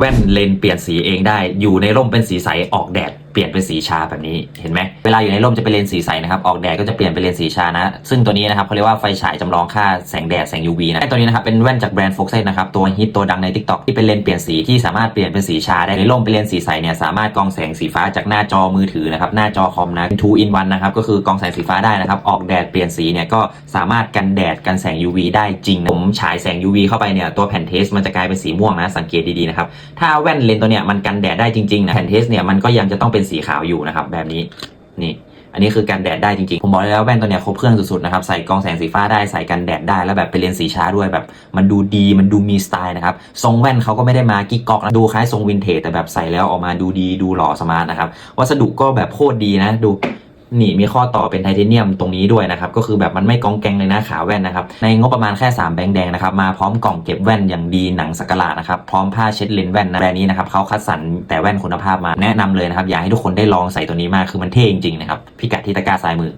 แว่นเลนเปลี่ยนสีเองได้ อยู่ในร่มเป็นสีใสออกแดดเปลี่ยนเป็นสีชาแบบนี้เห็นไหมเวลาอยู่ในร่มจะเป็นเลนส์สีใสนะครับออกแดดก็จะเปลี่ยนเป็นเลนส์สีชานะ ซึ่งตัวนี้นะครับเขาเรียกว่าไฟฉายจำลองค่าแสงแดดแสง UV นะไอตัวนี้นะครับเป็นแว่นจากแบรนด์ f o x นะครับตัวฮิตตัวดังใน TikTok ที่เป็นเลนส์เปลี่ยนสีที่สามารถเปลี่ยนเป็นสีชาได้ในร่มเป็นเลนส์สีใสเนี่ยสามารถกรองแสงสีฟ้าจากหน้าจอมือถือนะครับหน้าจอคอมนะ two in one นะครับก็คือกรองแสงสีฟ้าได้นะครับออกแดดเปลี่ยนสีเนี่ยก็สามารถกันแดดกันแสง UV ได้จริงนะผมฉายแสง UV เข้าไปเนี่ยตัวแผ่นเทสมันจะกลายเป็นสีม่วงนะสังเกตดีๆนะครับถ้าแว่นเลนตัวเนี้ยมันกันแดดได้จริงๆนะแผ่นเทสเนี่ยมันก็ยังจะต้องเป็นสีขาวอยู่นะครับ แบบนี้นี่ อันนี้คือกันแดดได้จริงๆ ผมบอกแล้วแว่นตัวเนี้ยครบเครื่องสุดๆนะครับ ใส่กองแสงสีฟ้าได้ ใส่กันแดดได้ แล้วแบบเป็นเลนส์สีช้าด้วยแบบ มันดูดี มันดูมีสไตล์นะครับ ทรงแว่นเขาก็ไม่ได้มากิ๊กก๊อกนะดูคล้ายทรงวินเทจแต่แบบใส่แล้วออกมาดูดี ดูหล่อสมาร์ทนะครับ วัสดุก็แบบโคตรดีนะ ดู นี่มีข้อต่อเป็นไทเทเนียมตรงนี้ด้วยนะครับ ก็คือแบบมันไม่กองแกงเลยนะขาแว่นนะครับ ในงบประมาณแค่ 3 แบงค์แดงนะครับ มาพร้อมกล่องเก็บแว่นอย่างดีหนังสกหลาดนะครับ พร้อมผ้าเช็ดเลนส์แว่นนะแบรนด์นี้นะครับเขาคัดสรรแต่แว่นคุณภาพมาแนะนำเลยนะครับ อยากให้ทุกคนได้ลองใส่ตัวนี้มากคือมันเท่จริงๆนะครับพิกัดที่ตะกร้าซ้ายมือ